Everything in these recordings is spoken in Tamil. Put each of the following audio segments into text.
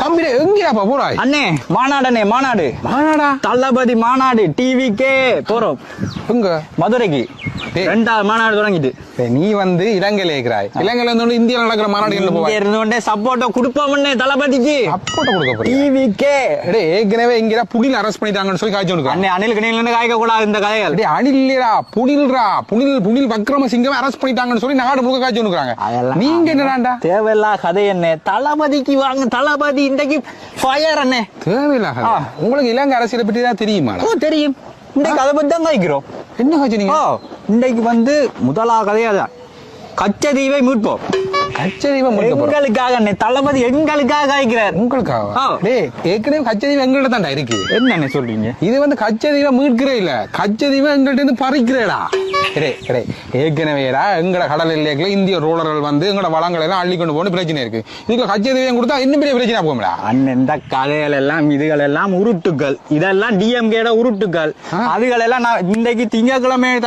தம்பி எங்கேயாப்பா போறாய்? அண்ணே மாநாடனே மாநாடு. மாநாடா? தளபதி மாநாடு டிவிக்கே போறோம். எங்க? மதுரைக்கு. ரெண்டாவது மாநாடு தொடங்கிட்டு. நீ வந்து இலங்கையில இருக்கிறாய். இலங்கையில இருந்து இந்தியாவில் நடக்கிற மாநாடு என்ன போவாய் இருந்தோடனே சப்போர்ட்டை கொடுப்போம்னே தளபதிக்கு. சப்போர்ட் கொடுக்க போறீங்க டிவிக்கே டேய் ஏற்கனவே இங்க புடியில் அரெஸ்ட் பண்ணிட்டாங்கன்னு சொல்லி காய்ச்சி கொடுக்க அண்ணே அணில் கணில காய்க்க கூடாது இந்த கதைகள். டேய் அணில் இல்லடா புனில்ரா புனில் புனில் வக்ரமசிங்கம் அரெஸ்ட் பண்ணிட்டாங்கன்னு சொல்லி நாடு முழுக்க காய்ச்சி கொடுக்குறாங்க நீங்க என்னடாண்டா? தேவையில்லா கதை என்ன தளபதிக்கு வாங்க தளபதி இன்றைக்கு ஃபயர் அண்ணே. தேவையில்ல ஆ. உங்களுக்கு இலங்கை அரசியலை பற்றி தான் தெரியுமா ஓ தெரியும். இன்றைக்கு அதை பத்தி தான் காய்க்கிறோம் என்ன காய்ச்சி நீங்க? ஓ இன்றைக்கு வந்து முதலா கதையா தான் கச்சதீவை மீட்போம். போறோம். எங்களுக்காக தளபதி எங்களுக்காக காய்க்கிறார் உங்களுக்காக? ஆ. டேய் ஏற்கனவே கச்சதீவம் எங்கள்ட்ட இருக்கு. என்னண்ணே சொல்றீங்க? இது வந்து கச்சதீவம் மீட்கிறே இல்ல. கச்சதீவம் எங்கள்ட்ட இருந்து பறிக்கிறேடா. ஏற்கனவேடா எங்கட கடல் எல்லைக்குள்ள இந்திய ரோலர்கள் வந்து எங்கட வளங்களை எல்லாம் அள்ளி கொண்டு போன பிரச்சனை இருக்கு. இதுக்கு கச்சதீவம் கொடுத்தா இன்னும் பெரிய பிரச்சனை போகும்டா. அண்ணன் இந்த கதைகள் எல்லாம் இதுகள் எல்லாம் உருட்டுக்கள் இதெல்லாம் டிஎம்கேட உருட்டுக்கள் ஆ. அதுகள் எல்லாம் நான் இன்றைக்கு திங்கக்கிழமை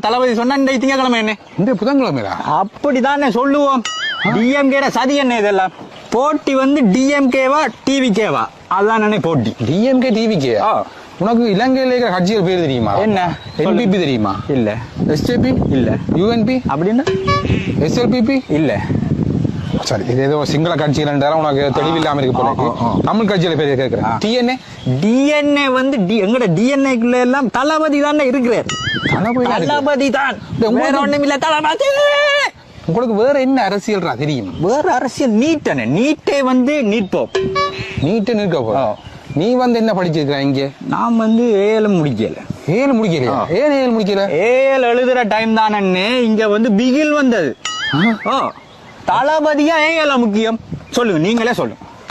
தளபதி சொன்னா இன்றைக்கு திங்கக்கிழமை என்ன? இந்த புதன்கிழமைடா. அப்படிதானே சொல்லுவோம். டிஎம்கேட சதி என்ன இதெல்லாம்? போட்டி வந்து டிஎம்கேவா டிவிகேவா அதான் போட்டி. டிஎம்கே டிவிக்கு ஆ. உனக்கு இலங்கையில இருக்கிற கட்சிகள் பேர் தெரியுமா? என்ன? என்பிபி தெரியுமா? இல்ல. எஸ்ஜேபி இல்ல. யூஎன்பி அப்படின்னா? எஸ்எல்பிபி இல்ல. சரி இது ஏதோ சிங்கள கட்சிகள் உனக்கு தெளிவில்லாம இருக்கு போல. தமிழ் கட்சியில பேர் கேட்கிறேன். டிஎன்ஏ டிஎன்ஏ வந்து டி- எங்கட டிஎன்ஏக்குள்ள எல்லாம் தளபதி தானே இருக்கிறார். தளபதி. தளபதி தான். வேற ஒண்ணும் இல்ல தளபதி! உங்களுக்கு வேற என்ன அரசியல்ரா தெரியும்? வேற அரசியல் நீட்டனே. நீட்டே வந்து நீட்போம். நீட்டு நிற்க போ ஆ. நீ வந்து என்ன படிச்சிருக்கிற இங்க? நான் வந்து ஏழு முடிக்கல. ஏழு முடிக்கலையா? ஆ. ஏன் ஏழு முடிக்கல? ஏழு எழுதுற டைம் தானே இங்க வந்து பிகில் வந்தது. தளபதியா ஏல முக்கியம். சொல்லுங்க நீங்களே சொல்லுங்க.